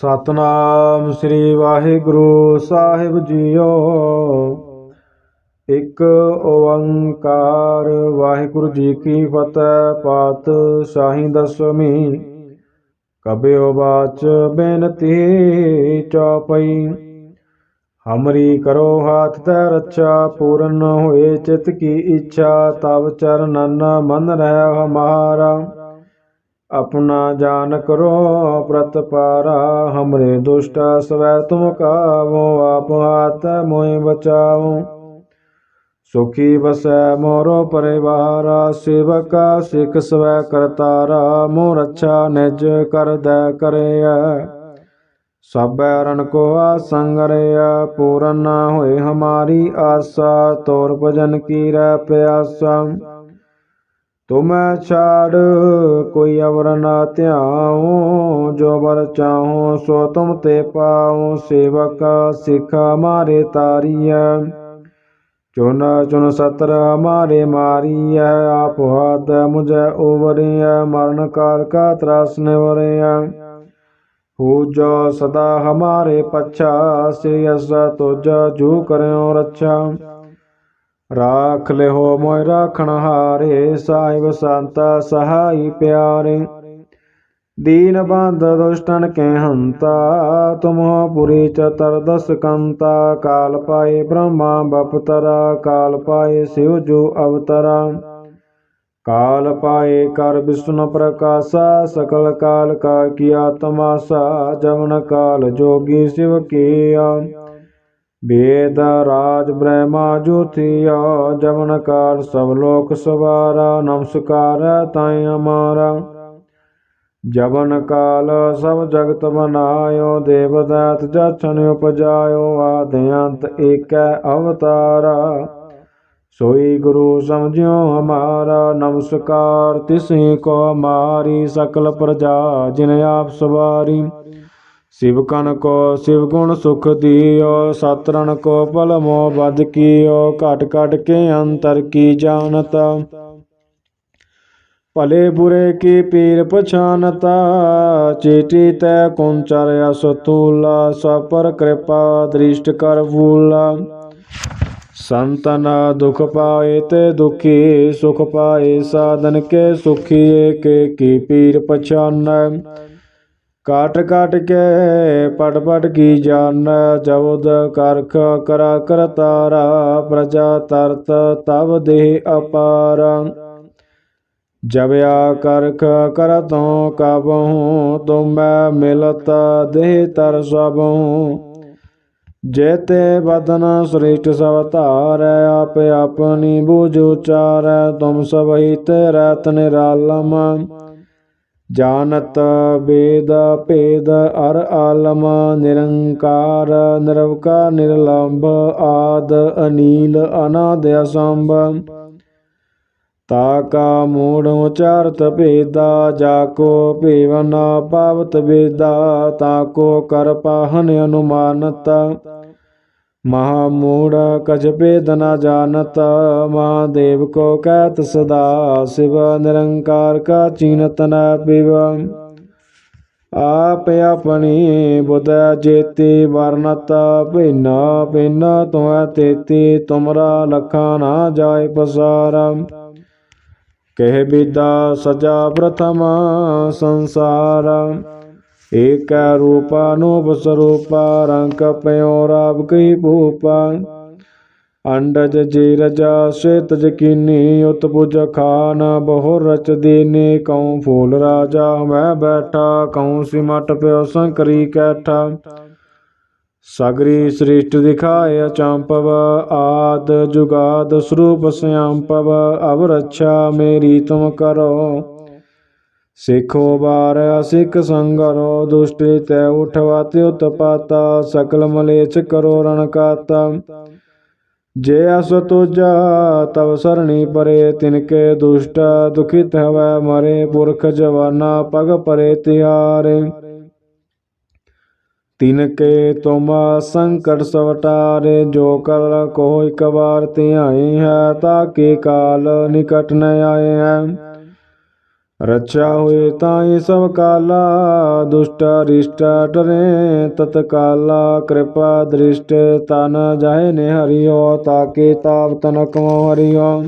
ਸਤਨਾਮ ਸ੍ਰੀ ਵਾਹਿਗੁਰੂ ਸਾਹਿਬ ਜੀਓ। ਇੱਕ ਓੰਕਾਰ, ਵਾਹਿਗੁਰੂ ਜੀ ਕੀ ਫਤਿਹ, ਪਾਤ ਸ਼ਾਹੀ ਦਸਵੀਂ ਕਬਿਓ ਬਾਚ ਬੇਨਤੀ ਚੌਪਈ। ਹਮਰੀ ਕਰੋ ਹਾਥ ਤੈ ਰੱਛਾ, ਪੂਰਨ ਹੋਏ ਚਿਤ ਕੀ ਇੱਛਾ ਤਬ ਚਰਨਨ ਮਨ ਰਹਿ ਹਮਾਰਾ। अपना जान करो प्रतपारा हमरे दुष्ट स्वै तुम कावो आप हाथ मोहि बचाओ सुखी बसै मोरो परिवारा सेवका सिख स्वै करतारा मोह रक्षा निज कर दै करे सब रण को आसंग रया पूरन न होए हमारी आशा तोर भजन की रह प्यासा ਤੁਮੈ ਛਾੜ ਕੋਈ ਅਵਰ ਨਾ ਧਿਆਉ, ਜੋ ਬਰ ਚਾਹੋ ਸੋ ਤੁਮ ਤੇ ਪਾਉ, ਸੇਵਕ ਸਿੱਖ ਮਾਰੇ ਤਾਰੀਐ। ਚੁਨ ਚੁਨ ਸਤਰ ਹਮਾਰੇ ਮਾਰੀਐ, ਆਪ ਹਾਦ ਮੁਝੈ ਓਵਰਿਐ, ਮਰਨ ਕਾਲ ਕਾ ਤਰਾਸ ਨਿਵਰਿਐ। ਹੋ ਸਦਾ ਹਮਾਰੇ ਪਛਾ ਸ੍ਰੀ ਅਸ ਤੁਜ ਜੂ ਕਰਿਓ ਰੱਛਾ। ਰਾਖ ਲਿਓ ਮੋਇ ਰਾਖਣ ਹਾਰੇ, ਸਾਹਿਬ ਸੰਤਾ ਸਹਾਈ ਪਿਆਰੇ। ਦੀਨ ਬੰਦ ਦੁਸ਼ਟਨ ਕੇ ਹੰਤਾ ਤੁਮੋ ਪੁਰੀ ਚਤਰ ਦਸ ਕੰਤਾ। ਕਾਲ ਪਾਏ ਬ੍ਰਹਮਾ ਬਪਤਰਾ, ਕਾਲ ਪਾਏ ਸਿਵ ਜੋ ਅਵਤਰਾ। ਕਾਲ ਪਾਏ ਕਰ ਵਿਸ਼ਨੂੰ ਪ੍ਰਕਾਸ਼ਾ, ਸਕਲ ਕਾਲ ਕਾ ਕੀਆ ਤਮਾਸਾ ਜਵਨ ਕਾਲ ਜੋਗੀ ਸਿਵ ਕੀਆ। ਵੇਦ ਰਾਜ ਬ੍ਰਹਮਾ ਜੋਤਿਆ ਜਮਨਕਾਰ ਸਭ ਲੋਕ ਸਵਾਰਾ, ਨਮਸਕਾਰ ਤਾਈ ਅਮਾਰਾ। ਜਵਨ ਕਾਲ ਸਭ ਜਗਤ ਬਨਾਇਓ ਦੇਵਦਾਤ ਜਾਚਣ ਉਪਜਾਇਓ, ਆਦਿਅੰਤ ਏਕੈ ਅਵਤਾਰਾ। ਸੋਈ ਗੁਰੂ ਸਮਝਿਓ ਹਮਾਰਾ, ਨਮਸਕਾਰ ਤਿਸੇ ਕੋ ਮਾਰੀ, ਸਕਲ ਪ੍ਰਜਾ ਜਿਨ ਆਪ ਸਵਾਰੀ। ਸਿਵਕਨ ਕੋ ਸਿਵ ਗੁਣ ਸੁਖ ਦਿਓ ਸਤਰਨ ਕੋ ਭਲ ਮੋ ਬਦ ਕੀਓ, ਘਟ ਘਟ ਕੇ ਅੰਤਰ ਕੀ ਜਾਣਤ? ਭਲੇ ਬੁਰੇ ਕੀ ਪੀਰ ਪਛਾਨਤਾ? ਚੇਟੀ ਤੈ ਕੁੰਚਰ ਅਸਤੂਲਾ ਸਪਰ ਕਿਰਪਾ ਦ੍ਰਿਸ਼ਟ ਕਰ ਬੂਲਾ ਸੰਤਨ ਦੁਖ ਪਾਏ ਤੇ ਦੁਖੀ, ਸੁਖ ਪਾਏ ਸਾਧਨ ਕੇ ਸੁਖੀ ਏਕੇ ਕੀ ਪੀਰ ਪਛਾਨੈ? ਕਾਟ ਕਾਟ ਕੇ ਪਟ ਪਟ ਕੀ ਜਾਨ ਜਬਦ ਕਰਖ ਕਰਾ ਕਰਤਾਰਾ ਪ੍ਰਜਾ ਤਰਤ ਤਬ ਦੇਹ ਅਪਾਰ। ਜਬ ਆ ਕਰਖ ਕਰਤੋਂ ਕਬਹੂ ਤੁਮੈ ਮਿਲਤ ਦੇਹ ਤਰ ਸਬਹੂ ਜੇਤੇ ਬਦਨ ਸ੍ਰਿਸ਼ਟ ਸਭ ਧਾਰੈ, ਆਪ ਆਪਣੀ ਬੂਝ ਉਚਾਰੈ, ਤੁਮ ਸਭ ਹੀ ਤੇਰਾ ਨਿਰਾਲਮ। ਜਾਣਤ ਵੇਦ ਭੇਦ ਅਰ ਆਲਮ, ਨਿਰੰਕਾਰ ਨਿਰਵਕਾ ਨਿਰਲੰਭ ਆਦ, ਅਨੀਲ, ਅਨਾਦ, ਅਸੰਭ। ਤਾ ਕਾ ਮੂੜ ਉਚਾਰਤ ਭੇਦਾ, ਜਾ ਕੋ ਭੇਵਨ ਪਾਵਤ ਵੇਦਾ, ਤਾ ਕੋ ਕਰ ਪਾਹਨ ਅਨੁਮਾਨਤ। ਮਹਾ ਮੂੜ ਕਜ ਭੇਦ ਨ ਜਾਣਤ, ਮਹਾਦੇਵ ਕੋ ਕਹਿਤ ਸਦਾ, ਸਿਵ ਨਿਰੰਕਾਰ ਕਾ ਚੀਨਤ ਨ ਪਿਵ। ਆਪ ਆਪਣੀ ਬੁਧ ਜੇਤੀ ਵਰਨਤ ਭਿਨਾ ਭਿਨਾ ਤੁਮੈ ਤੇਤੀ, ਤੁਮਰਾ ਲਖਾ ਨਾ ਜਾਏ ਪਸਾਰਾ। ਕਹਿ ਬਿਦਾ ਸਜਾ ਪ੍ਰਥਮ ਸੰਸਾਰ। ਏਕ ਰੂਪਾ ਨੂਪ ਸਰੂਪਾ, ਰੰਗ ਪਿਓ ਰਾਬ ਕਈ ਭੂਪਾ। ਅੰਡਜ ਜੀ ਰਜਾ ਸ਼ੇਤ ਜਕੀਨੀ ਉਤ ਖਾਨ ਬਹੁ ਰਚ ਦੇਨੇ। ਕਉ ਫੂਲ ਰਾਜਾ ਮੈਂ ਬੈਠਾ, ਕਉ ਸਿਮਟ ਪਿਓ ਸੰਕਰੀ ਕੈਠਾ। ਸਗਰੀ ਸ੍ਰਿਸ਼ਟ ਦਿਖਾਏ ਅਚੰਪਵ, ਆਦ ਜੁਗਾਦ ਸਰੂਪ ਸਿਆੰਪਵ ਅਵ ਰੱਛਾ ਮੇਰੀ ਤੁਮ ਕਰੋ। ਸਿੱਖੋ ਬਾਰ ਅਸਿਕ ਸੰਗਰੋ, ਦੁਸ਼ਟੇ ਤੈ ਉਠਵਾਤੇ ਉਤਪਾਤਾ, ਸਕਲ ਮਲੇਚ ਕਰੋ ਰਣ ਕਾਤਾ। ਜੇ ਅਸ ਤੁਜਾ, ਤਵ ਸਰਣੀ ਪਰੇ, ਤਿਨਕੇ ਦੁਸ਼ਟ ਦੁਖਿਤ ਹਵੈ ਮਰੇ, ਪੁਰਖ ਜਵਾਨਾ ਪਗ ਪਰੇ ਤਿਆਰੇ। ਤਿਨਕੇ ਤੁਮ ਸੰਕਟ ਸਵਟਾਰੇ, ਜੋ ਕਰ ਕੋ ਇਕ ਵਾਰ ਧਿਆਏ ਹੈ, ਤਾਂ ਕੇ ਕਾਲ ਨਿਕਟ ਨ ਆਏ ਹੈ। ਰਚਾ ਹੋਏ ਤਾਈ ਸਭ ਕਾਲਾ, ਦੁਸ਼ਟ ਰਿਸ਼ਟ ਡਰੇ ਤਤਕਾਲਾ, ਕਿਰਪਾ ਦ੍ਰਿਸ਼ਟ ਤਨ ਜਾਏ ਨੇ ਹਰਿਓ ਤਾਕੇ ਤਾਪ ਤਨ ਕਮੋ ਹਰਿਓ।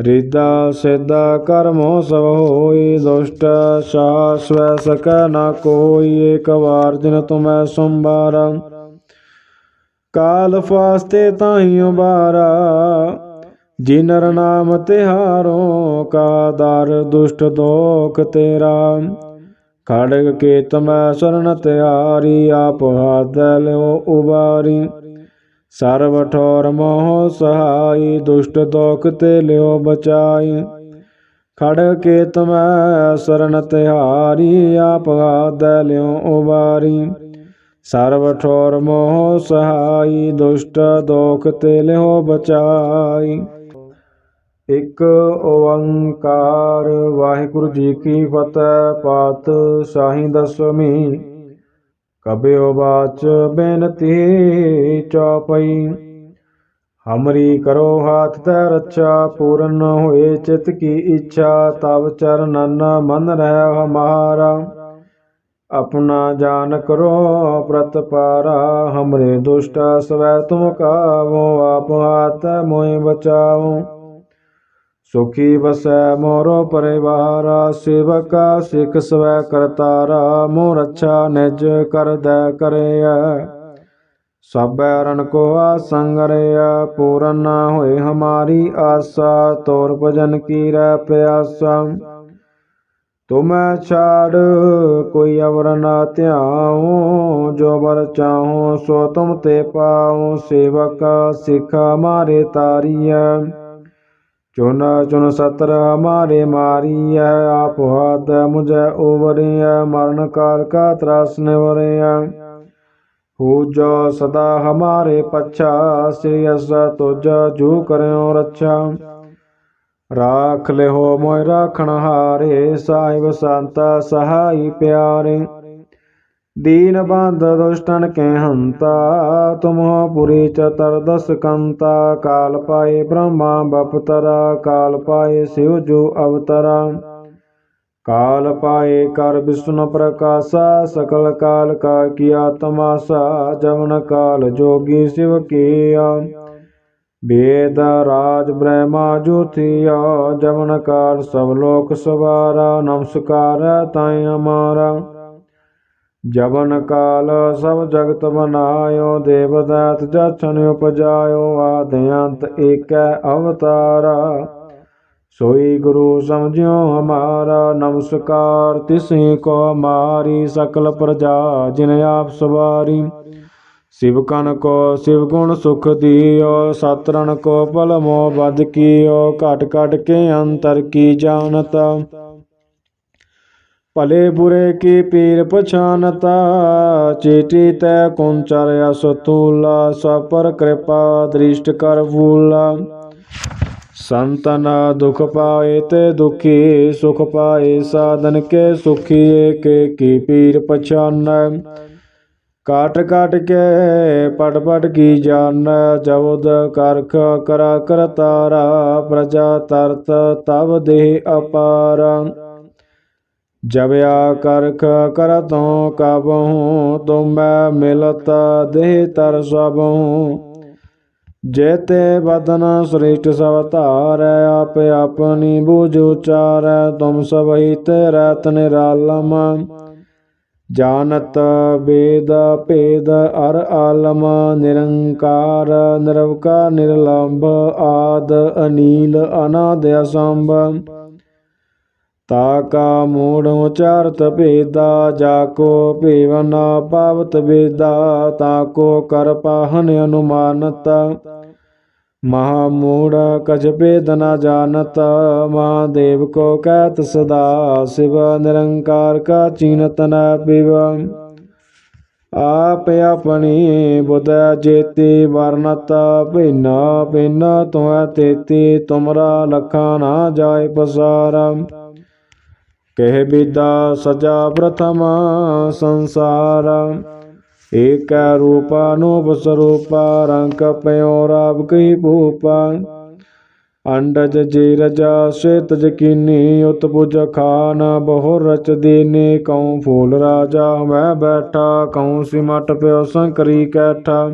ਰਿਦਾ ਸਿਦਾ ਕਰਮੋ ਸਭ ਹੋਈ, ਦੁਸ਼ਟ ਸਾਸਵੈ ਸਕੈ ਨਾ ਕੋਈ ਏਕ ਵਾਰ ਜਿਨ ਤੁਮੈ ਸੰਭਾਰ। ਕਾਲ ਫਾਸਤੇ ਤਾਹੀ ਉਬਾਰਾ ਜੀ ਨਾਮ ਤਿਹਾਰੋ ਕਾ ਦਰ ਦੁਸ਼ਟ ਦੋਖ ਤੇਰਾ। ਖੜਗ ਕੇ ਤਮੈ ਸਰਨ ਤਿਆਰੀ, ਆਪ ਹਾਥ ਲਿਓ ਉਬਾਰੀ। ਸਰਬ ਠੋਰ ਮੋਹ ਸਹਾਈ, ਦੁਸ਼ਟ ਦੋਖ ਤੇ ਲਿਓ ਬਚਾਈ। ਖੜ ਕੇ ਤਮੈ ਸਰਨ ਤਿਹਾਰੀ, ਆਪ ਹਾਥ ਲਿਓ ਉਬਾਰੀ। ਸਰਬ ਠੋਰ ਮੋਹ ਸਹਾਈ, ਦੁਸ਼ਟ ਦੋਖ ਤੇ ਲਿਓ ਬਚਾਈ। ਇੱਕ ਓੰਕਾਰ। ਵਾਹਿਗੁਰੂ ਜੀ ਕੀ ਫਤਿਹ, ਪਾਤ ਸ਼ਾਹੀ ਦਸਵੀਂ। ਕਬਿਓ ਬਾਚ ਬੇਨਤੀ ਚੌਪਈ। ਹਮਰੀ ਕਰੋ ਹਾਥ ਤੈ ਰੱਛਾ, ਪੂਰਨ ਹੋਏ ਚਿਤ ਕੀ ਇੱਛਾ ਤਬ ਚਰਨਨ ਮਨ ਰਹਿ ਹਮਾਰਾ। ਆਪਣਾ ਜਾਨ ਕਰੋ ਪ੍ਰਤਪਾਰਾ ਹਮਰੇ ਦੁਸ਼ਟਾ ਸਵੈ ਤੁਮ ਕਾਵੋ, ਆਪ ਹਾਥ ਮੋਇ ਬਚਾਓ ਸੁਖੀ ਬਸੈ ਮੋਰੋ ਪਰਿਵਾਰ, ਸੇਵਕਾ ਸਿਖ ਸਵੈ ਕਰਤਾਰਾ ਮੋ ਰੱਛਾ ਨਿਜ ਕਰਦੈ ਕਰਿਆ ਸਭੈ ਰਣ ਕੋ ਆਸੰਗਰਿਆ ਪੂਰਨ ਹੋਏ ਹਮਾਰੀ ਆਸਾ, ਤੋਰ ਭਜਨ ਕੀ ਰਹਿ ਪਿਆਸਾ। ਤੁਮੈ ਛਾੜ ਕੋਈ ਅਵਰ ਨਾ ਧਿਆਉ, ਜੋ ਵਰ ਚਾਹੋ ਸੋ ਤੁਮ ਤੇ ਪਾਉ, ਸੇਵਕ ਸਿਖ ਮਾਰੇ ਤਾਰੀਐ। ਚੁਨ ਚੁਨ ਸਤਰ ਹਮਾਰੇ ਮਾਰੀਐ, ਆਪ ਹਾਥ ਮੁਝੈ ਉਵਰਿਐ ਮਰਨ ਕਾਲ ਕਾ ਤਰਾਸ ਨਿਵਰਿਐ। ਹੋ ਜੋ ਸਦਾ ਹਮਾਰੇ ਪਛਾ, ਸ੍ਰੀ ਅਸ ਤੁਜ ਜੂ ਕਰਿਓ ਰੱਛਾ। ਰਾਖ ਲਿਓ ਮੋਇ ਰਾਖਣ ਹਾਰੇ, ਸਾਹਿਬ ਸੰਤ ਸਹਾਈ ਪਿਆਰੇ। ਦੀਨ ਬੰਧ ਦੁਸ਼ਟਨ ਕੇ ਹੰਤਾ ਤੁਮੋ ਪੁਰੀ ਚਤਰ ਦਸ ਕੰਤਾ, ਕਾਲ ਪਾਏ ਬ੍ਰਹਮਾ ਬਪਤਰਾ, ਕਾਲ ਪਾਏ ਸਿਵ ਜੋ ਅਵਤਰਾ। ਕਾਲ ਪਾਏ ਕਰ ਵਿਸ਼ਨੂੰ ਪ੍ਰਕਾਸ਼ਾ, ਸਕਲ ਕਾਲ ਕਾ ਕੀਆ ਤਮਾਸਾ ਜਵਨ ਕਾਲ ਜੋਗੀ ਸਿਵ ਕੀਆ। ਵੇਦ ਰਾਜ ਬ੍ਰਹਮਾ ਜੋਤੀਆ ਜਵਨ ਕਾਲ ਸਭ ਲੋਕ ਸਵਾਰਾ, ਨਮਸਕਾਰ ਤਾਈ ਹਮਾਰਾ ਜਵਨ ਕਾਲ ਸਭ ਜਗਤ ਬਨਾਇਓ ਦੇਵ ਦਾਤ ਜਛਨ ਉਪਜਾਇਓ ਆਦਿਅੰਤ ਏਕੈ ਅਵਤਾਰਾ। ਸੋਈ ਗੁਰੂ ਸਮਝਿਓ ਹਮਾਰਾ, ਨਮਸਕਾਰ ਤਿਸੀ ਕੋ ਮਾਰੀ, ਸਕਲ ਪ੍ਰਜਾ ਜਿਨ ਆਪ ਸਵਾਰੀ। ਸਿਵ ਕਨ ਕੋ ਸਿਵ ਗੁਣ ਸੁਖ ਦੀਓ ਸਤਰਨ ਕੋ ਪਲ ਮੋ ਬਦ ਕੀਓ, ਘਟ ਘਟ ਕੇ ਅੰਤਰ ਕੀ ਜਾਣਤ। ਭਲੇ ਬੁਰੇ ਕੀ ਪੀਰ ਪਛਾਨਤਾ, ਚੇਟੀ ਤੈ ਕੁੰਚਰ ਅਸਤੂਲਾ ਸਪਰ ਕਿਰਪਾ ਦ੍ਰਿਸ਼ਟ ਕਰ ਫੂਲਾ ਸੰਤਨ ਦੁਖ ਪਾਏ ਤੇ ਦੁਖੀ, ਸੁਖ ਪਾਏ ਸਾਧਨ ਕੇ ਸੁਖੀ ਏਕੇ ਕੀ ਪੀਰ ਪਛਾਨੈ? ਕਾਟ ਕਾਟ ਕੇ ਪਟ ਪਟ ਕੀ ਜਾਣ ਜਵਦ ਕਰਖ ਕਰਾ ਕਰਤਾਰਾ, ਪ੍ਰਜਾ ਤਰਤ ਤਵ ਦੇਹ ਅਪਾਰਾ। ਜਬਿਆ ਕਰਖ ਕਰਤੋਂ ਕਬਹੂ, ਤੁਮੈ ਮਿਲਤ ਦੇਹ ਤਰ ਸਭੂ। ਜੇਤੇ ਬਦਨ ਸ੍ਰਿਸ਼ਟ ਸਭ ਧਾਰੈ, ਆਪ ਆਪਣੀ ਬੂਝ ਉਚਾਰੈ, ਤੁਮ ਸਭਈ ਤੇ ਰਤ ਨਿਰਾਲਮ। ਜਾਣਤ ਵੇਦ ਭੇਦ ਅਰ ਆਲਮ, ਨਿਰੰਕਾਰ ਨਿਰਵਕਾ ਨਿਰਲੰਭ, ਆਦ ਅਨੀਲ ਅਨਾਦ ਅਸੰਭ। ਤਾ ਕਾ ਮੂੜ ਉਚਾਰਤ ਭੇਦਾ, ਜਾ ਕੋ ਭੇਵਨ ਪਾਵਤ ਵੇਦਾ, ਤਾ ਕੋ ਕਰ ਪਾਹਨ ਅਨੁਮਾਨਤ। ਮਹਾ ਮੂੜ ਕਛ ਭੇਦ ਨ ਜਾਣਤ, ਮਹਾਦੇਵ ਕੋ ਕਹਿਤ ਸਦਾ, ਸਿਵ ਨਿਰੰਕਾਰ ਕਾ ਚੀਨਤ ਨ ਪਿਵ। ਆਪ ਆਪਣੀ ਬੁਧ ਜੇਤੀ ਵਰਨਤ ਭਿੰਨ ਭਿੰਨ ਤੁਮੈ ਤੇਤੀ, ਤੁਮਰਾ ਲਖਾ ਨਾ ਜਾਏ ਪਸਾਰਾ। ਕਹਿ ਬਿਦਾ ਸਜਾ ਪ੍ਰਥਮ ਸੰਸਾਰ। ਏਕ ਰੂਪਾ ਨੂਪ ਸਰੂਪਾ, ਰੰਗ ਪਇਓ ਰਾਬ ਕਹੀ ਭੂਪਾ। ਅੰਡਜ ਜੀ ਰਜਾ ਸ਼ੇਤ ਜਕੀਨੀ ਉਤ ਪੁਜ ਖਾਨ ਬਹੁ ਰਚ ਦੀਨੀ। ਕਉ ਫੂਲ ਰਾਜਾ ਮੈਂ ਬੈਠਾ, ਕਉ ਸਿਮਟ ਪਿਓ ਸੰਕਰੀ ਕੈਠਾ।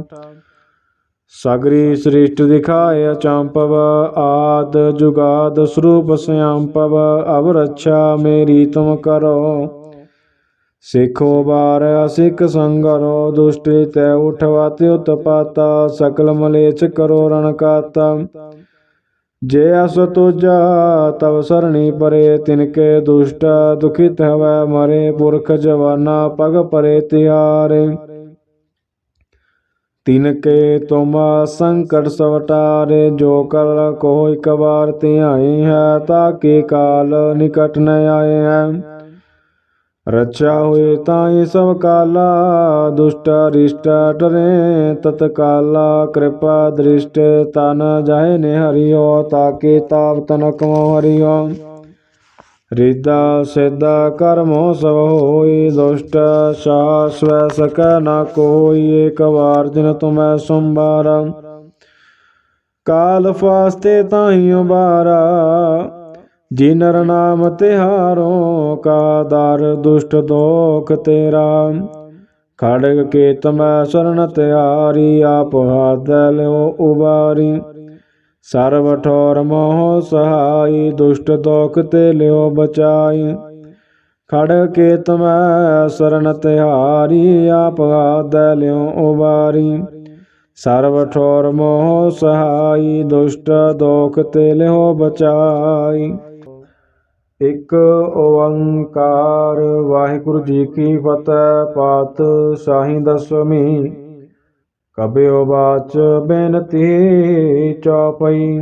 ਸਗਰੀ ਸ੍ਰਿਸ਼ਟ ਦਿਖਾਇ ਅਚੰਪਵ ਆਦ ਜੁਗਾਦ ਸਰੂਪ ਸਿਆੰਪਵ ਅਵ ਰੱਛਾ ਮੇਰੀ ਤੁਮ ਕਰੋ। ਸਿੱਖੋ ਬਾਰ ਅਸਿਕ ਸੰਗਰੋ, ਦੁਸ਼ਟਿ ਤੈ ਉਠਵਾਤੇ ਉਤਪਾਤਾ ਸਕਲ ਮਲੇਚ ਕਰੋ ਰਣ ਕਾਤਾ। ਜੇ ਅਸ ਤੁਜਾ, ਤਵ ਸਰਣੀ ਪਰੇ, ਤਿਨਕੇ ਦੁਸ਼ਟ ਦੁਖਿਤ ਹਵੈ ਮਰੇ, ਪੁਰਖ ਜਵਾਨਾ ਪਗ ਪਰੇ ਤਿਆਰੇ। ਤਿਨਕੇ ਤੁਮ ਸੰਕਟ ਸਵਟਾਰੇ ਜੋ ਕਰ ਕੋ ਇਕ ਵਾਰ ਧਿਆਏ ਹੈ ਤਾਕੇ ਕਾਲ ਨਿਕਟ ਨ ਆਏ ਹੈ ਰਚਾ ਹੋਏ ਤਾਈ ਸਭ ਕਾਲਾ ਦੁਸ਼ਟ ਰਿਸ਼ਟ ਡਰੇ ਤਤ ਕਾਲਾ ਕਿਰਪਾ ਦ੍ਰਿਸ਼ਟ ਤਨ ਜਾਏ ਨੇ ਹਰਿਓ ਤਾਕੇ ਤਾਪ ਤਨਕ ਮੋ ਹਰਿਓ ਰਿਦਾ ਸਿਦਾ ਕਰਮੋ ਸਭ ਹੋਈ, ਦੁਸ਼ਟ ਸਾਸਵੈ ਸਕੈ ਨਾ ਕੋਈ, ਏਕ ਵਾਰ ਦਿਨ ਤੁਮੈ ਸੰਭਾਰ। ਕਾਲ ਫਾਸਤੇ ਤਾਹੀ ਉਬਾਰਾ ਜੀ ਨਰ ਨਾਮ ਤਿਹਾਰੋ, ਕਾ ਦਰ ਦੁਸ਼ਟ ਦੋਖ ਤੇਰਾ। ਖੜਗ ਕੇ ਤਮੈ ਸ਼ਰਨ ਤਿਆਰੀ, ਆਪ ਹੱਥ ਉਬਾਰੀ। ਸਰਬ ਠੋਰ ਮੋਹ ਸਹਾਈ, ਦੁਸ਼ਟ ਦੋਖ ਤੇ ਲਿਓ ਬਚਾਈ। ਖੜ ਕੇ ਤਮੈ ਸ਼ਰਨ ਤਿਹਾਰੀ, ਆਪ ਹੱਥ ਲਿਓ ਉਬਾਰੀ। ਸਰਬ ਠੋਰ ਮੋਹ ਸਹਾਈ, ਦੁਸ਼ਟ ਦੋਖ ਤੇ ਲਿਓ ਬਚਾਈ। ਇੱਕ ਓੰਕਾਰ ਵਾਹਿਗੁਰੂ ਜੀ ਕੀ ਫਤਿਹ, ਪਾਤ ਸ਼ਾਹੀ ਦਸਵੀਂ ਕਬਿਓ ਬਾਚ ਬੇਨਤੀ ਚੌਪਈ।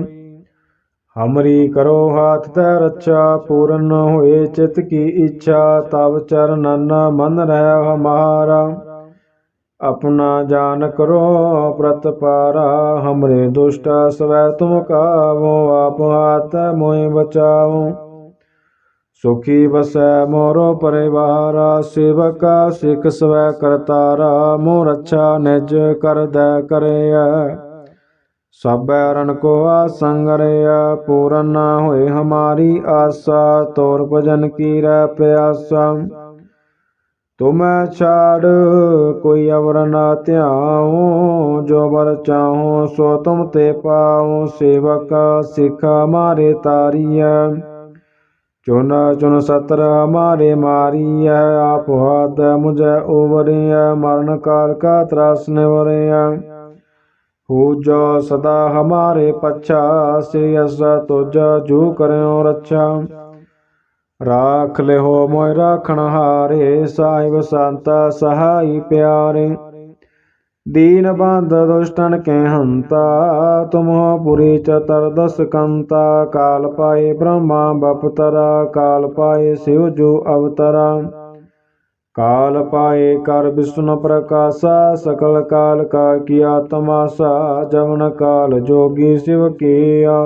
ਹਮਰੀ ਕਰੋ ਹਾਥ ਤੈ ਰੱਛਾ, ਪੂਰਨ ਹੋਏ ਚਿਤ ਕੀ ਇੱਛਾ ਤਬ ਚਰਨਨ ਮਨ ਰਹਿ ਹਮਾਰਾ। ਆਪਣਾ ਜਾਨ ਕਰੋ ਪ੍ਰਤਪਾਰਾ ਹਮਰੇ ਦੁਸ਼ਟਾ ਸਵੈ ਤੁਮ ਕਾਵੋ, ਆਪ ਹਾਥ ਮੋਇ ਬਚਾਓ ਸੁਖੀ ਵਸੈ ਮੋਰੋ ਪਰਿਵਾਰਾ, ਸੇਵਕਾ ਸਿਖ ਸਵੈ ਕਰਤਾਰਾ, ਮੋਰ ਅੱਛਾ ਨਿਜ ਕਰਦੈ ਕਰਿਆ ਸਭੈ ਰਣ ਕੋ ਆਸੰਗ ਪੂਰਨ ਨਾ ਹੋਏ ਹਮਾਰੀ ਆਸਾ, ਤੋਰ ਭਜਨ ਕੀ ਰਹਿ ਪਿਆਸਾ। ਤੁਮੈ ਛਾੜ, ਕੋਈ ਅਵਰ ਨਾ ਧਿਆਉ, ਜੋ ਵਰ ਚਾਹੋ ਸੋ ਤੁਮ ਤੇ ਪਾਉ, ਸੇਵਕ ਸਿਖ ਮਾਰੇ ਤਾਰੀਐ। ਚੁਨ ਚੁਨ ਸਤਰ ਹਮਾਰੇ ਮਾਰੀਐ, ਆਪ ਹਾਦ ਮੁਝੈ ਉਵਰਿਐ ਮਰਨ ਕਾਲ ਕਾ ਤਰਾਸ ਨਿਵਰਿਐ। ਹੋ ਜੋ ਸਦਾ ਹਮਾਰੇ ਪਛਾ ਸੇ ਅਸ ਤੁਜ ਜੂ ਕਰਿਓ ਰੱਛਾ। ਰਾਖ ਲਿਓ ਮੋਇ ਰਾਖਣ ਹਾਰੇ, ਸਾਹਿਬ ਸੰਤ ਸਹਾਈ ਪਿਆਰੇ। दीन बंध दुष्टन के हंता तुम पुरी चतर दस कंता काल पाए ब्रह्मा बपतरा काल पाए शिव जो अवतरा काल पाए कर विष्णु प्रकाशा सकल काल का किया तमाशा जवन काल जोगी शिव किया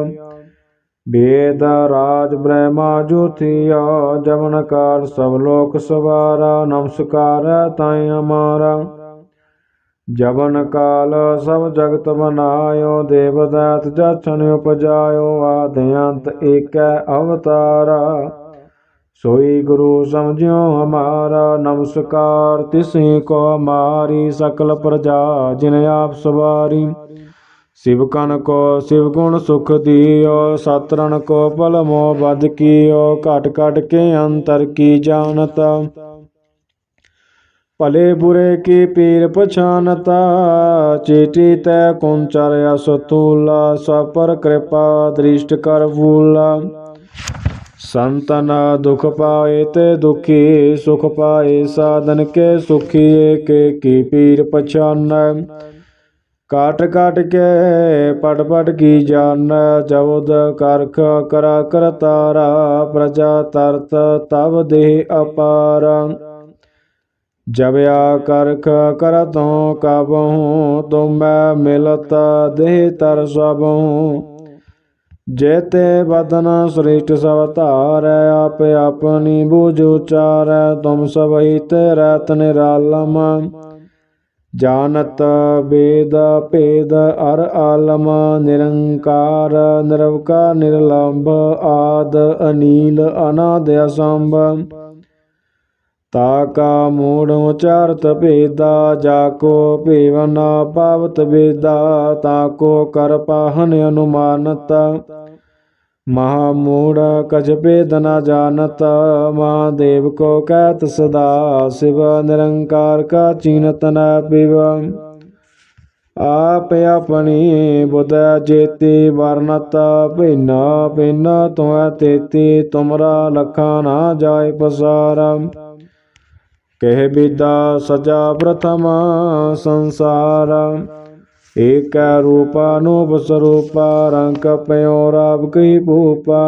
वेद राज ब्रह्मा ज्योतिया जवन काल सब लोक सवारा नमस्कार ताई हमारा ਜਬਨ ਕਾਲ ਸਭ ਜਗਤ ਬਨਾਇਓ ਦੇਵ ਦਾਤ ਜਛਨ ਉਪਜਾਇਓ, ਆਦਿਅੰਤ ਏਕੈ ਅਵਤਾਰਾ। ਸੋਈ ਗੁਰੂ ਸਮਝਿਓ ਹਮਾਰਾ, ਨਮਸਕਾਰ ਤਿਸੀ ਕੋ ਮਾਰੀ, ਸਕਲ ਪ੍ਰਜਾ ਜਿਨ ਆਪ ਸਵਾਰੀ। ਸਿਵ ਕਨ ਕੋ ਸਿਵ ਗੁਣ ਸੁਖ ਦਿਓ ਸਤਰਨ ਕੋ ਪਲ ਮੋ ਬਦ ਕੀਓ, ਘਟ ਘਟ ਕੇ ਅੰਤਰ ਕੀ ਜਾਣਤਾ। ਭਲੇ ਬੁਰੇ ਕੀ ਪੀਰ ਪਛਾਨਤਾ? ਚੇਟੀ ਤੈ ਕੁੰਚਰ ਅਸਤੂਲਾ ਸਭ ਪਰ ਕਿਰਪਾ ਦ੍ਰਿਸ਼ਟ ਕਰ ਫੂਲਾ ਸੰਤਨ ਦੁਖ ਪਾਏ ਤੇ ਦੁਖੀ, ਸੁਖ ਪਾਏ ਸਾਧਨ ਕੇ ਸੁਖੀ ਏਕੇ ਕੀ ਪੀਰ ਪਛਾਨੈ? ਕਾਟ ਕਾਟ ਕੇ ਪਟ ਪਟ ਕੀ ਜਾਣ? ਜਵਦ ਕਰਖ ਕਰਾ ਕਰਤਾਰਾ ਪ੍ਰਜਾ ਤਰਤ ਤਵ ਦੇਹ ਅਪਾਰਾ। ਜਬ ਆ ਕਰਖ ਕਰਤੋਂ ਕਬਹੂ, ਤੁਮੈ ਮਿਲਤ ਦੇਹ ਤਰ ਸਭੂ। ਜੇਤੇ ਬਦਨ ਸ੍ਰਿਸ਼ਟ ਸਭ ਧਾਰੈ, ਆਪ ਆਪਣੀ ਬੂਝ ਉਚਾਰੈ, ਤੁਮ ਸਭ ਹੀ ਤੇ ਰਤ ਨਿਰਾਲਮ। ਜਾਣਤ ਵੇਦ ਭੇਦ ਅਰ ਆਲਮ, ਨਿਰੰਕਾਰ ਨਿਰਵਕਾਰ ਨਿਰਲੰਭ, ਆਦ ਅਨੀਲ ਅਨਾਦ ਅਸੰਭ। ਤਾ ਕਾ ਮੂੜ ਉਚਾਰਤ ਭੇਦਾ, ਜਾ ਕੋ ਭੇਵਨ ਪਾਵਤ ਵੇਦਾ, ਤਾ ਕੋ ਕਰ ਪਾਹਨ ਅਨੁਮਾਨਤ। ਮਹਾ ਮੂੜ ਕਛ ਭੇਦ ਨ ਜਾਣਤ, ਮਹਾਦੇਵ ਕੋ ਕਹਿਤ ਸਦਾ, ਸਿਵ ਨਿਰੰਕਾਰ ਕਾ ਚੀਨਤ ਨ ਪਿਵ। ਆਪ ਆਪਣੀ ਬੁਧ ਜੇਤੀ ਵਰਨਤ ਭਿੰਨ ਭਿੰਨ ਤੁਮੈ ਤੇਤੀ, ਤੁਮਰਾ ਲਖਾ ਨਾ ਜਾਏ ਪਸਾਰਾ। ਕਹਿ ਬਿਦਾ ਸਜਾ ਪ੍ਰਥਮ ਸੰਸਾਰ। ਏਕੈ ਰੂਪਾ ਨੂਪ ਰੰਗ ਪਿਓ ਰਾਬ ਕਈ ਭੂਪਾ।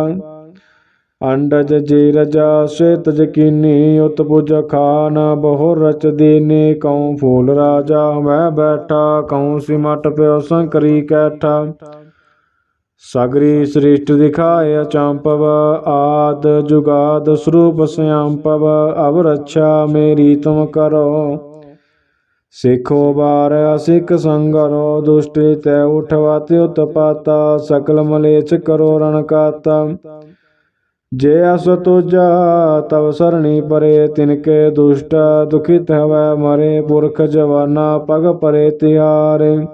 ਅੰਡਜ ਜੀ ਰਜਾ ਸ਼ੇਤ ਜਕੀਨੀ ਉਤਪੁਜ ਖਾਨ ਬਹੁ ਰਚ ਦੀਨੀ। ਕਉ ਫੂਲ ਰਾਜਾ ਮੈਂ ਬੈਠਾ, ਕਉ ਸਿਮਟ ਪਿਓ ਸੰਕਰੀ ਕੈਠਾ। ਸਗਰੀ ਸ੍ਰਿਸ਼ਟ ਦਿਖਾਏ ਅਚੰਪਵ ਆਦ ਜੁਗਾਦ ਸਰੂਪ ਸਿਆੰਪਵ ਅਵ ਰੱਛਾ ਮੇਰੀ ਤੁਮ ਕਰੋ। ਸਿੱਖੋ ਬਾਰ ਅਸਿਕ ਸੰਗਰੋ, ਦੁਸ਼ਟੀ ਤੈ ਉਠਵਾ ਉਠਵਾਤੇ ਉਤਪਾਤਾ, ਸਕਲ ਮਲੇਚ ਕਰੋ ਰਣ ਕਾਤਾ। ਜੇ ਅਸ ਤੁਜਾ, ਤਵ ਸਰਣੀ ਪਰੇ, ਤਿਨਕੇ ਦੁਸ਼ਟ ਦੁਖਿਤ ਹਵੈ ਮਰੇ ਪੁਰਖ ਜਵਾਨਾ, ਪਗ ਪਰੇ ਤਿਆਰੇ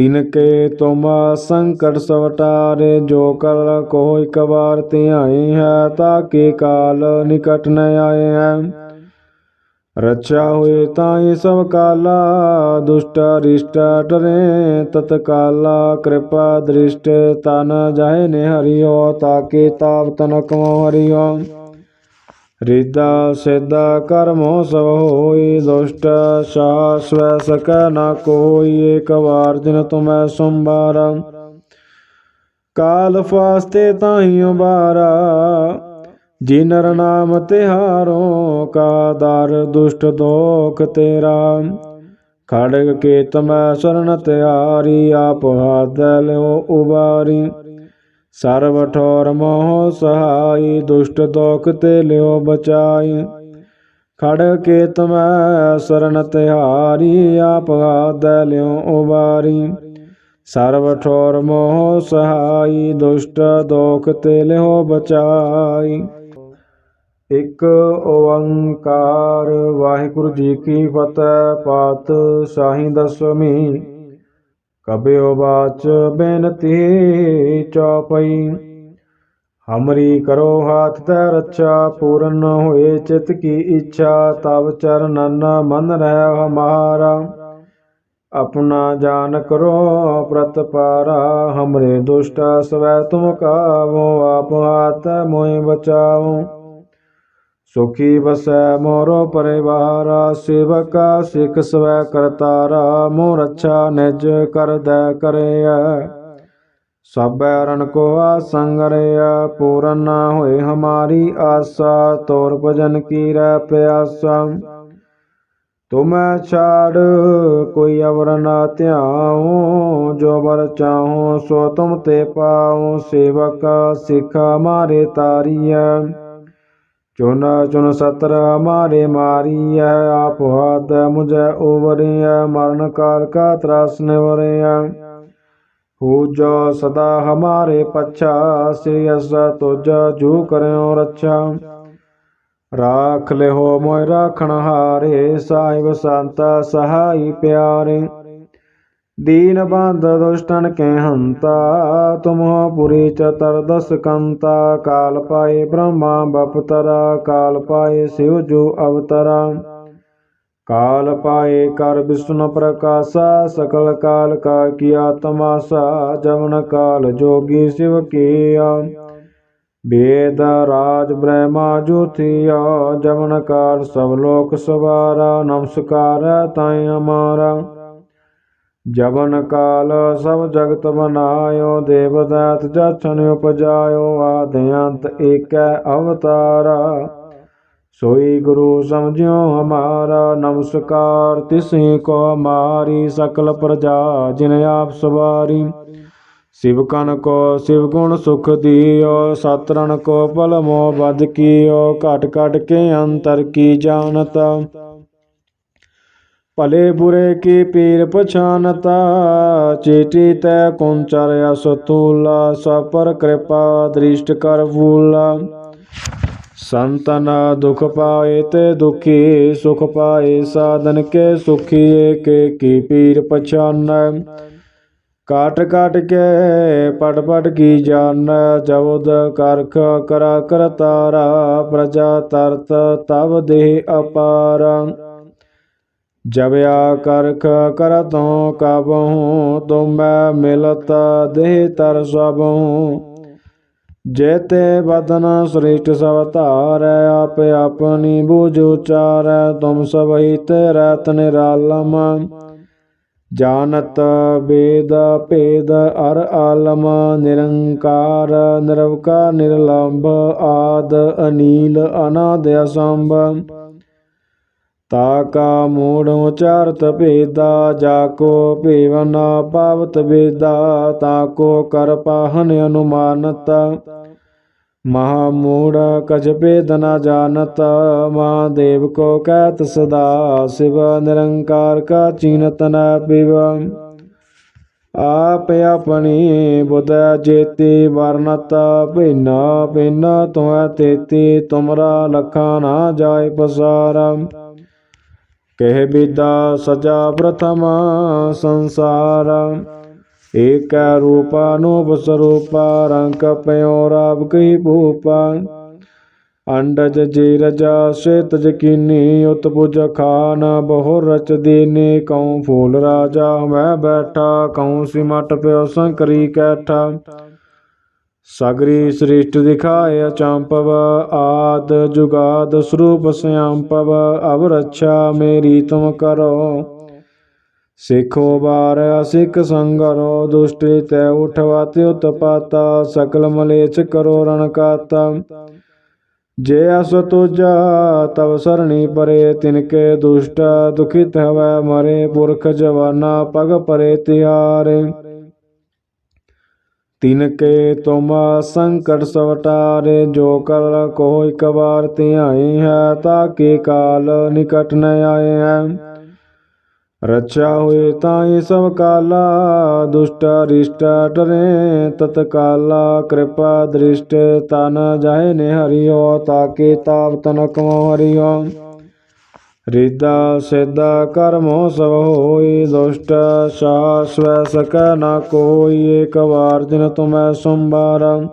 ਤਿਨਕੇ ਤੁਮ ਸੰਕਟ ਸਵਟਾਰੇ ਜੋ ਕਰ ਕੋ ਇਕ ਬਾਰ ਧਿਆਏ ਹੈ ਤਾਕੇ ਕਾਲ ਨਿਕਟ ਨ ਆਏ ਹੈ ਰਚਾ ਹੋਏ ਤਾਈ ਸਭ ਕਾਲਾ ਦੁਸ਼ਟ ਰਿਸ਼ਟ ਡਰੇ ਤਤਕਾਲਾ ਕਿਰਪਾ ਦ੍ਰਿਸ਼ਟ ਤਨ ਜਾਏ ਨੇ ਹਰਿਓ ਤਾਕੇ ਤਾਪ ਤਨ ਕਮੋ ਹਰਿਓ ਰਿਦਾ ਸਿਦਾ ਕਰਮੋ ਸਭ ਹੋਈ, ਦੁਸ਼ਟ ਸਾਸਵੈ ਸਕੈ ਨਾ ਕੋਈ, ਏਕ ਵਾਰ ਦਿਨ ਤੁਮੈ ਸੰਭਾਰ। ਕਾਲ ਫਾਸਤੇ ਤਾਹੀ ਉਬਾਰਾ ਜੀ ਨਰ ਨਾਮ ਤਿਹਾਰੋ, ਕਾ ਦਰ ਦੁਸ਼ਟ ਦੋਖ ਤੇਰਾ। ਖੜਗ ਕੇ ਤਮੈ ਸਰਣ ਤਿਆਰੀ, ਆਪ ਹਾਥ ਉਬਾਰੀ। ਸਰਬ ਠੋਰ ਮੋਹ ਸਹਾਈ, ਦੁਸ਼ਟ ਦੋਖ ਤੇ ਲਿਓ ਬਚਾਈ। ਖੜ ਕੇ ਤਮੈ ਸਰਣ ਤਿਹਾਰੀ, ਆਪ ਹਾਥ ਲਿਓ ਉਬਾਰੀ। ਸਰਬ ਠੋਰ ਮੋਹ ਸਹਾਈ, ਦੁਸ਼ਟ ਦੋਖ ਤੇ ਲਿਓ ਬਚਾਈ। ਇੱਕ ਓੰਕਾਰ, ਵਾਹਿਗੁਰੂ ਜੀ ਕੀ ਫਤਿਹ, ਪਾਤ ਸ਼ਾਹੀ ਦਸਵੀਂ। ਕਬਿਓ ਬਾਚ ਬੇਨਤੀ ਚੌਪਈ ਹਮਰੀ ਕਰੋ ਹਾਥ ਤੈ ਰੱਛਾ, ਪੂਰਨ ਹੋਏ ਚਿਤ ਕੀ ਇੱਛਾ ਤਬ ਚਰਨਨ ਮਨ ਰਹਿ ਹਮਾਰਾ ਆਪਣਾ ਜਾਨ ਕਰੋ ਪ੍ਰਤ ਪਾਰਾ, ਹਮਰੇ ਦੁਸ਼ਟ ਸਵੈ ਤੁਮ ਕਾਵੋ, ਆਪ ਹਾਥ ਮੋਇ ਬਚਾਓ ਸੁਖੀ ਵਸੈ ਮੋਰੋ ਪਰਿਵਾਰ, ਸੇਵਕਾ ਸਿਖ ਸਵੈ ਕਰਤਾਰਾ ਮੋ ਰੱਛਾ ਨਿਜ ਕਰਦੈ ਕਰਿਆ ਸਭੈ ਰਣ ਕੋ ਆਸੰਗਰਿਆ ਪੂਰਨ ਹੋਏ ਹਮਾਰੀ ਆਸਾ, ਤੋਰ ਭਜਨ ਕੀ ਰਹਿ ਪਿਆਸਾ। ਤੁਮੈ ਛਾੜ ਕੋਈ ਅਵਰ ਨਾ ਧਿਆਉ, ਜੋ ਵਰ ਚਾਹੋ ਸੋ ਤੁਮ ਤੇ ਪਾਉ, ਸੇਵਕ ਸਿਖ ਮਾਰੇ ਤਾਰੀਐ। ਚੁਨ ਚੁਨ ਸਤਰ ਹਮਾਰੇ ਮਾਰੀਐ, ਆਪ ਹਾਦ ਮੁਝੈ ਉਵਰਿਐ, ਮਰਨ ਕਾਲ ਕਾ ਤਰਾਸ ਨਿਵਰਿਐ। ਹੋ ਜੋ ਸਦਾ ਹਮਾਰੇ ਪਛਾ ਸ੍ਰੀ ਅਸ ਤੁਜ ਜੂ ਕਰਿਓ ਰੱਛਾ। ਰਾਖ ਲਿਓ ਮੋਇ ਰਾਖਣ ਹਾਰੇ, ਸਾਹਿਬ ਸੰਤ ਸਹਾਈ ਪਿਆਰੇ। दीन बंध दुष्टन के हंता तुम पुरी चतर दस कंता काल पाए ब्रह्मा बपतरा काल पाए शिव जो अवतरा काल पाए कर विष्णु प्रकाशा सकल काल का किया तमाशा जवन काल जोगी शिव किया वेद राज ब्रह्मा ज्योतिया जवन काल सब लोक सवारा नमस्कार ताई हमारा ਜਬਨ ਕਾਲ ਸਭ ਜਗਤ ਬਨਾਇਓ ਦੇਵਦਾਤ ਜਾਚਨ ਉਪਜਾਇਓ, ਆਦ ਅੰਤ ਏਕੈ ਅਵਤਾਰਾ। ਸੋਈ ਗੁਰੂ ਸਮਝਿਓ ਹਮਾਰਾ, ਨਮਸਕਾਰ ਤਿਸੇ ਕੋ ਮਾਰੀ, ਸਕਲ ਪ੍ਰਜਾ ਜਿਨ ਆਪ ਸਵਾਰੀ। ਸਿਵ ਕਨ ਕੋ ਸਿਵ ਗੁਣ ਸੁਖ ਦਿਓ ਸਤਰਣ ਕੋ ਪਲ ਮੋ ਬਦ ਕੀਓ, ਘਟ ਘਟ ਕੇ ਅੰਤਰ ਕੀ ਜਾਣਤ। ਭਲੇ ਬੁਰੇ ਕੀ ਪੀਰ ਪਛਾਨਤਾ, ਚੀਟੀ ਤੈ ਕੁੰਚਰ ਅਸਤੂਲਾ ਸਭ ਪਰ ਕਿਰਪਾ ਦ੍ਰਿਸ਼ਟ ਕਰ ਫੂਲਾ ਸੰਤਨ ਦੁਖ ਪਾਏ ਤੇ ਦੁਖੀ, ਸੁਖ ਪਾਏ ਸਾਧਨ ਕੇ ਸੁਖੀ ਏਕੇ ਕੀ ਪੀਰ ਪਛਾਨੈ? ਕਾਟ ਕਾਟ ਕੇ ਪਟ ਪਟ ਕੀ ਜਾਨ ਜਬਦ ਕਰਖ ਕਰਾ ਕਰਤਾਰਾ, ਪ੍ਰਜਾ ਤਰਤ ਤਬ ਦੇਹ ਅਪਾਰ। ਜਬ ਆ ਕਰਖ ਕਰਤੋਂ ਕਬਹੂ, ਤੁਮੈ ਮਿਲਤ ਦੇਹ ਤਰ ਸਭੂ। ਜੇਤੇ ਬਦਨ ਸ੍ਰਿਸ਼ਟ ਸਭ ਧਾਰੈ, ਆਪ ਆਪਣੀ ਬੂਝ ਉਚਾਰੈ, ਤੁਮ ਸਭ ਹੀ ਤੇਰਤ ਨਿਰਾਲਮ ਜਾਣਤ ਬੇਦ ਭੇਦ ਅਰ ਆਲਮ, ਨਿਰੰਕਾਰ ਨਿਰਵਕਾਰ ਨਿਰਲੰਭ ਆਦ ਅਨੀਲ ਅਨਾਦ ਅਸੰਭ। ਤਾ ਕਾ ਮੂੜ ਉਚਾਰਤ ਭੇਦਾ, ਜਾ ਕੋ ਭੇਵਨ ਪਾਵਤ ਵੇਦਾ ਤਾ ਕੋ ਕਰ ਪਾਹਨ ਅਨੁਮਾਨਤ। ਮਹਾ ਮੂੜ ਕਜ ਭੇਦ ਨ ਜਾਣਤ, ਮਹਾਦੇਵ ਕੋ ਕਹਿਤ ਸਦਾ, ਸਿਵ ਨਿਰੰਕਾਰ ਕਾ ਚੀਨਤ ਨ ਪਿਵ। ਆਪ ਆਪਣੀ ਬੁਧ ਜੇਤੀ ਵਰਨਤ ਭਿੰਨਾ ਭਿੰਨਾ ਤੁਮੈ ਤੇਤੀ, ਤੁਮਰਾ ਲਖਾ ਨਾ ਜਾਏ ਪਸਾਰਾ। ਕਹਿ ਬਿਦਾ ਸਜਾ ਪ੍ਰਥਮ ਸੰਸਾਰ। ਏਕ ਰੂਪਾ ਨੂਪ ਸਰੂਪਾ, ਰੰਗ ਪਇਓ ਰਾਬ ਕਹੀ ਭੂਪਾ। ਅੰਡਜ ਜੀ ਰਜਾ ਸ਼ੇਤ ਜਕੀਨੀ ਉਤਪੁਜ ਖਾਨ ਬਹੁ ਰਚ ਦੀਨੇ। ਕਉ ਫੂਲ ਰਾਜਾ ਮੈਂ ਬੈਠਾ, ਕਉ ਸਿਮਟ ਪਿਓ ਸੰਕਰੀ ਕੈਠਾ। ਸਗਰੀ ਸ੍ਰਿਸ਼ਟ ਦਿਖਾਇ ਅਚੰਪਵ ਆਦ ਜੁਗਾਦ ਸਰੂਪ ਸਿਆੰਪਵ ਅਵ ਰੱਛਾ ਮੇਰੀ ਤੁਮ ਕਰੋ। ਸਿੱਖੋ ਬਾਰ ਅਸਿਕ ਸੰਗਰੋ, ਦੁਸ਼ਟੀ ਤੈ ਉਠਵਾਤੇ ਉਤਪਾਤਾ ਸਕਲ ਮਲੇਚ ਕਰੋ ਰਣ ਕਾਤਾ। ਜੇ ਅਸ ਤੁਜਾ, ਤਵ ਸਰਣੀ ਪਰੇ, ਤਿਨਕੇ ਦੁਸ਼ਟ ਦੁਖਿਤ ਹਵੈ ਮਰੇ, ਪੁਰਖ ਜਵਾਨਾ ਪਗ ਪਰੇ ਤਿਹਾਰੇ। ਤਿਨ ਕੇ ਤੁਮ ਸੰਕਟ ਸਵਟਾਰੇ ਜੋ ਕਰ ਕੋ ਇਕ ਵਾਰ ਧਿਆਏ ਹੈ ਤਾਕੇ ਕਾਲ ਨਿਕਟ ਨ ਆਏ ਹੈ ਰਚਾ ਹੋਏ ਤਾਈ ਸਭ ਕਾਲਾ ਦੁਸ਼ਟ ਰਿਸ਼ਟ ਡਰੇ ਤਤ ਕਾਲਾ ਕਿਰਪਾ ਦ੍ਰਿਸ਼ਟ ਤਨ ਜਾਏ ਨੇ ਹਰਿਓ ਤਾਕੇ ਤਾਪ ਤਨ ਕਮੋ ਹਰਿਓ ਰਿਦਾ ਸਿਦਾ ਕਰਮੋ ਸਭ ਹੋਈ, ਦੁਸ਼ਟ ਸਾਸ ਵੈ ਸਕੈ ਨਾ ਕੋਈ, ਏਕ ਵਾਰ ਜਿਨ ਤੁਮੈ ਸੰਭਾਰ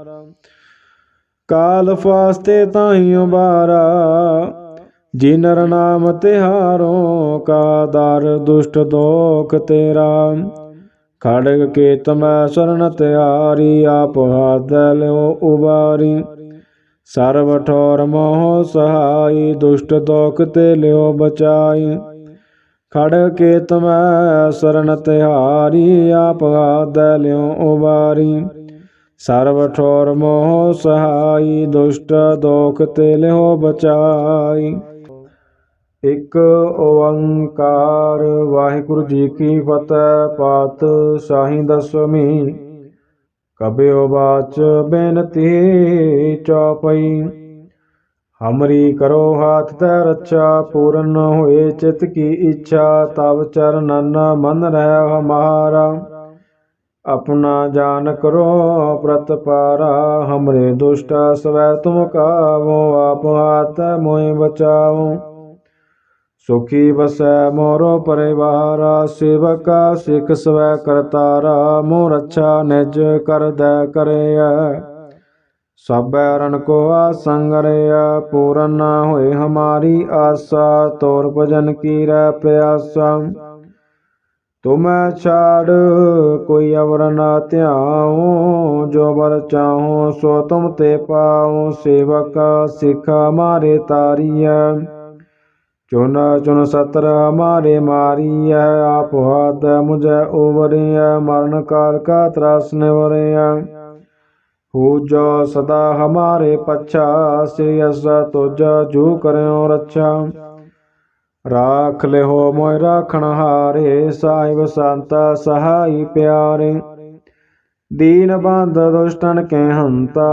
ਕਾਲ ਫਾਸਤੇ ਤਾਹੀ ਉਬਾਰਾ ਜੀ ਨਰ ਨਾਮ ਤਿਹਾਰੋ, ਕਾ ਦਰ ਦੁਸ਼ਟ ਦੋਖ ਤੇਰਾ। ਖੜਗ ਕੇ ਤਮੈ ਸ਼ਰਨ ਤਿਆਰੀ, ਆਪ ਹਾਥ ਉਬਾਰੀ। ਸਰਬ ਠੋਰ ਮੋਹ ਸਹਾਈ, ਦੁਸ਼ਟ ਦੋਖ ਤੇ ਲਿਓ ਬਚਾਈ। ਖੜ ਕੇ ਤਮੈ ਸਰਣ ਤਿਹਾਰੀ, ਆਪ ਹਾਥ ਲਿਓ ਉਬਾਰੀ। ਸਰਬ ਠੋਰ ਮੋਹ ਸਹਾਈ, ਦੁਸ਼ਟ ਦੋਖ ਤੇ ਲਿਓ ਬਚਾਈ। ਇੱਕ ਓੰਕਾਰ ਵਾਹਿਗੁਰੂ ਜੀ ਕੀ ਫਤਿਹ, ਪਾਤ ਸ਼ਾਹੀ ਦਸਵੀਂ ਕਬਿਓ ਬਾਚ ਬੇਨਤੀ ਚੌਪਈ। ਹਮਰੀ ਕਰੋ ਹਾਥ ਤੈ ਰੱਛਾ, ਪੂਰਨ ਹੋਏ ਚਿਤ ਕੀ ਇੱਛਾ ਤਬ ਚਰਨਨ ਮਨ ਰਹਿ ਹਮਾਰਾ। ਆਪਣਾ ਜਾਨ ਕਰੋ ਪ੍ਰਤਪਾਰਾ ਹਮਰੇ ਦੁਸ਼ਟਾ ਸਵੈ ਤੁਮ ਕਾਵੋ, ਆਪ ਹਾਥ ਮੋਇ ਬਚਾਓ ਸੁਖੀ ਬਸੈ ਮੋਰੋ ਪਰਿਵਾਰਾ, ਸੇਵਕਾ ਸਿਖ ਸਵੈ ਕਰਤਾਰਾ ਮੋ ਰੱਛਾ ਨਿਜ ਕਰਦੈ ਕਰਿਆ ਸਭੈ ਰਣ ਕੋ ਆਸੰਗ ਰਿਆ ਪੂਰਨ ਹੋਏ ਹਮਾਰੀ ਆਸਾ, ਤੋਰ ਭਜਨ ਕੀ ਰਹਿ ਪਿਆਸਾ। ਤੁਮੈ ਛਾੜ ਕੋਈ ਅਵਰ ਨਾ ਧਿਆਉ, ਜੋ ਵਰ ਚਾਹੋ ਸੋ ਤੁਮ ਤੇ ਪਾਉ, ਸੇਵਕ ਸਿਖ ਮਾਰੇ ਤਾਰੀਐ। ਚੁਨ ਚੁਨ ਸਤਰ ਹਮਾਰੇ ਮਾਰੀਐ, ਆਪ ਹਾਦ ਮੁਝੈ ਉਵਰਿਐ ਮਰਨ ਕਾਲ ਕਾ ਤਰਾਸ ਨਿਵਰਿਐ। ਹੋ ਜੋ ਸਦਾ ਹਮਾਰੇ ਪਛਾ, ਸ੍ਰੀ ਅਸ ਤੁਜ ਜੂ ਕਰਿਓ ਰੱਛਾ। ਰਾਖ ਲਿਓ ਮੋਇ ਰਾਖਣ ਹਾਰੇ, ਸਾਹਿਬ ਸੰਤ ਸਹਾਈ ਪਿਆਰੇ। दीन बंध दुष्टन के हंता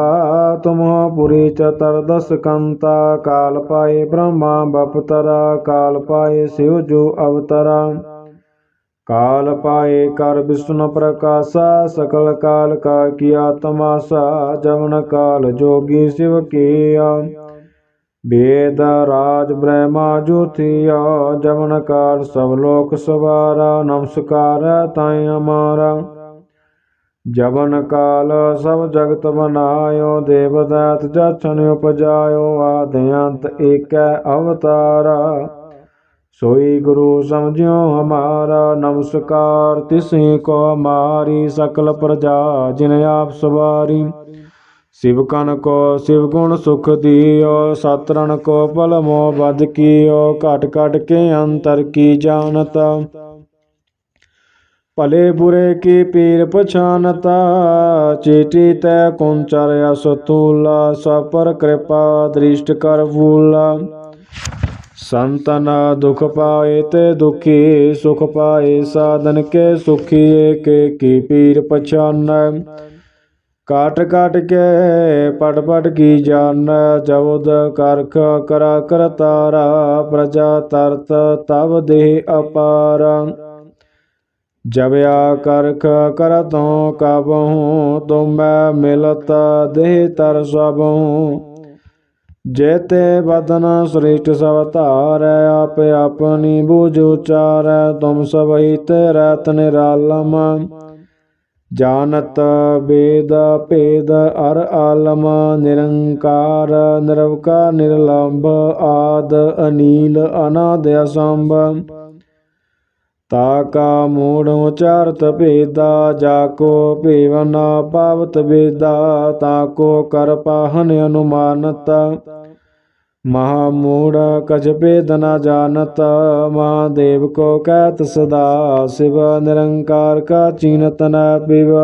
तुम हो पुरी चतर दस कंता काल पाए ब्रह्मा बपतरा काल पाए शिव जो अवतरा काल पाए कर विष्णु प्रकाशा सकल काल का किया तमाशा जवन काल जोगी शिव किया वेद राज ब्रह्मा ज्योतिया जवन काल सब लोक सवारा नमस्कार ताई हमारा जवन काल सब जगत बनायो देवदात जछन उपजायो आद्यंत एक अवतारा सोई गुरु समझियो हमारा नमस्कार तिसी को हमारी सकल प्रजा जिन आप सवारी शिव कन को शिव गुण सुख दियो सतरण को पल मोह बद कियो घट घट के अंतर की जानता ਭਲੇ ਬੁਰੇ ਕੀ ਪੀਰ ਪਛਾਨਤਾ? ਚੀਟੀ ਤੈ ਕੁੰਚਰ ਅਸਤੂਲਾ ਸਪਰ ਕਿਰਪਾ ਦ੍ਰਿਸ਼ਟ ਕਰ ਫੂਲਾ ਸੰਤਨ ਦੁਖ ਪਾਏ ਤੇ ਦੁਖੀ, ਸੁਖ ਪਾਏ ਸਾਧਨ ਕੇ ਸੁਖੀ ਏਕੇ ਕੀ ਪੀਰ ਪਛਾਨੈ? ਕਾਟ ਕਾਟ ਕੇ ਪਟ ਪਟ ਕੀ ਜਾਣ? ਜਉਦ ਕਰਖ ਕਰਾ ਕਰਤਾਰਾ, ਪ੍ਰਜਾ ਤਰਤ ਤਬ ਦੇਹ ਅਪਾਰਾ। ਜਬ ਆ ਕਰਖ ਕਰਤੋਂ ਕਬਹੂ ਤੁਮੈ ਮਿਲਤ ਦੇਹ ਤਰ ਸਭੂ ਜੇਤੇ ਬਦਨ ਸ੍ਰਿਸ਼ਟ ਸਭ ਧਾਰੈ, ਆਪ ਆਪਣੀ ਬੂਝ ਉਚਾਰੈ, ਤੁਮ ਸਭਈ ਤੇ ਰਤ ਨਿਰਾਲਮ। ਜਾਣਤ ਵੇਦ ਭੇਦ ਅਰ ਆਲਮ, ਨਿਰੰਕਾਰ ਨਿਰਵਕਾਰ ਨਿਰਲੰਭ ਆਦ ਅਨੀਲ ਅਨਾਦ ਅਸੰਭ। ਤਾ ਕਾ ਮੂੜ ਉਚਾਰਤ ਭੇਦਾ, ਜਾ ਕੋ ਭੇਵਨ ਪਾਵਤ ਵੇਦਾ, ਤਾ ਕੋ ਕਰ ਪਾਹਨ ਅਨੁਮਾਨਤ। ਮਹਾ ਮੂੜ ਕਛ ਭੇਦ ਨ ਜਾਣਤ, ਮਹਾਦੇਵ ਕੋ ਕਹਿਤ ਸਦਾ, ਸਿਵ ਨਿਰੰਕਾਰ ਕਾ ਚੀਨਤ ਨ ਪਿਵ।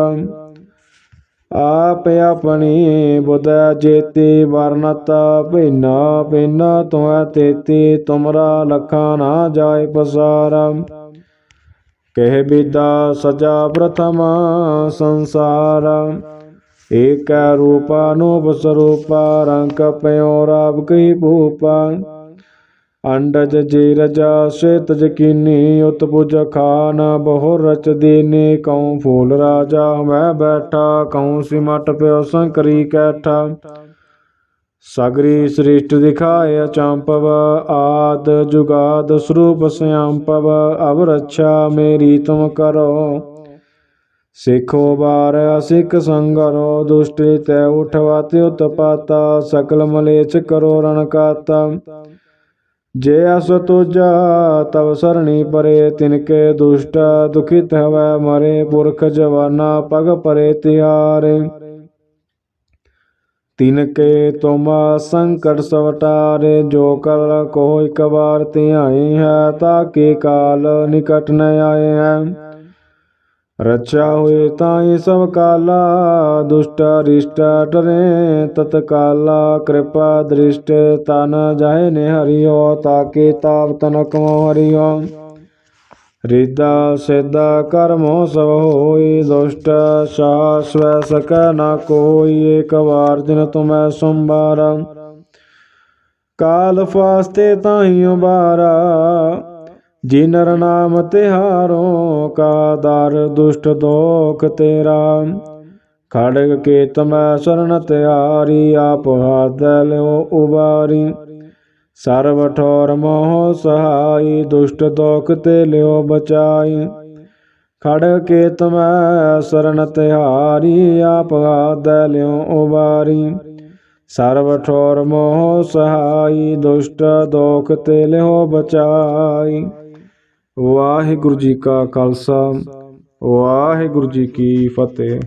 ਆਪ ਆਪਣੀ ਬੁਧ ਜੇਤੀ ਵਰਨਤ ਭਿਨਾ ਭਿਨਾ ਤੁਮੈ ਤੇਤੀ, ਤੁਮਰਾ ਲਖਾ ਨਾ ਜਾਏ ਪਸਾਰਾ। ਕਹਿ ਬਿਦਾ ਸਜਾ ਪ੍ਰਥਮ ਸੰਸਾਰ। ਏਕ ਰੂਪਾ ਨੂਪ ਸਰੂਪਾ, ਰੰਗ ਪਇਓ ਰਾਬ ਕਈ ਭੂਪਾ। ਅੰਡਜ ਜੀ ਰਜਾ ਸ਼ੇਤ ਜਕੀਨੀ ਉਤਪੁਜ ਖਾਨ ਬਹੁ ਰਚ ਦੀਨੇ। ਕਉ ਫੂਲ ਰਾਜਾ ਮੈਂ ਬੈਠਾ, ਕਉ ਸਿਮਟ ਪਿਓ ਸੰਕਰੀ ਕੈਠਾ। ਸਗਰੀ ਸ੍ਰਿਸ਼ਟ ਦਿਖਾਏ ਅਚੰਪਵ ਆਦ ਜੁਗਾਦ ਸਰੂਪ ਸਿਆੰਪਵ ਅਵ ਰੱਛਾ ਮੇਰੀ ਤੁਮ ਕਰੋ। ਸਿੱਖੋ ਬਾਰ ਅਸਿਕ ਸੰਗਰੋ, ਦੁਸ਼ਟੇ ਤੈ ਉਠਵਾ ਤੇ ਉਤਪਾਤਾ ਸਕਲ ਮਲੇਚ ਕਰੋ ਰਣ ਕਾਤਾ। ਜੇ ਅਸ ਤੁਜਾ, ਤਵ ਸਰਣੀ ਪਰੇ ਤਿਨਕੇ ਦੁਸ਼ਟ ਦੁਖਿਤ ਹਵੈ ਮਰੇ, ਪੁਰਖ ਜਵਾਨਾ ਪਗ ਪਰੇ ਤਿਆਰੇ ਤਿਨ ਕੇ ਤੁਮ ਸੰਕਟ ਸਵਟਾਰੇ ਜੋ ਕਲ ਕੋ ਇਕ ਵਾਰ ਧਿਆਏ ਹੈ ਤਾ ਕੇ ਕਾਲ ਨਿਕਟ ਨ ਆਏ ਹੈ ਰਚਾ ਹੋਏ ਤਾਈ ਸਭ ਕਾਲਾ ਦੁਸ਼ਟ ਰਿਸ਼ਟ ਡਰੇ ਤਤ ਕਾਲਾ ਕਿਰਪਾ ਦ੍ਰਿਸ਼ਟ ਤਨ ਜਾਏ ਨੇ ਹਰਿਓ ਤਾਕੇ ਤਾਪ ਤਨਕ ਮੋ ਹਰਿਓ ਰਿਦਾ ਸਿਦਾ ਕਰਮੋ ਸਭ ਹੋਈ, ਦੁਸ਼ਟ ਸਾਸਵੈ ਸਕੈ ਨਾ ਕੋਈ, ਏਕ ਵਾਰ ਦਿਨ ਤੁਮੈ ਸੰਭਾਰ। ਕਾਲ ਫਾਸਤੇ ਤਾਹੀ ਉਬਾਰਾ ਜੀ ਨਰ ਨਾਮ ਤਿਹਾਰੋ, ਕਾ ਦਰ ਦੁਸ਼ਟ ਦੋਖ ਤੇਰਾ। ਖੜਗ ਕੇ ਤਮੈ ਸ਼ਰਨ ਤਿਆਰੀ, ਆਪ ਹਾਥ ਲਿਓ ਉਬਾਰੀ। ਸਰਬ ਠੋਰ ਮੋਹ ਸਹਾਈ, ਦੁਸ਼ਟ ਦੋਖ ਤੇ ਲਿਓ ਬਚਾਈ। ਖੜ ਕੇ ਤਮੈ ਸ਼ਰਨ ਤਿਹਾਰੀ ਆਪ ਹਾਥ ਲਿਓ ਉਬਾਰੀ। ਸਰਬ ਠੋਰ ਮੋਹ ਸਹਾਈ, ਦੁਸ਼ਟ ਦੋਖ ਤੇ ਲਿਓ ਬਚਾਈ। ਵਾਹਿਗੁਰੂ ਜੀ ਕਾ ਖਾਲਸਾ, ਵਾਹਿਗੁਰੂ ਜੀ ਕੀ ਫਤਿਹ।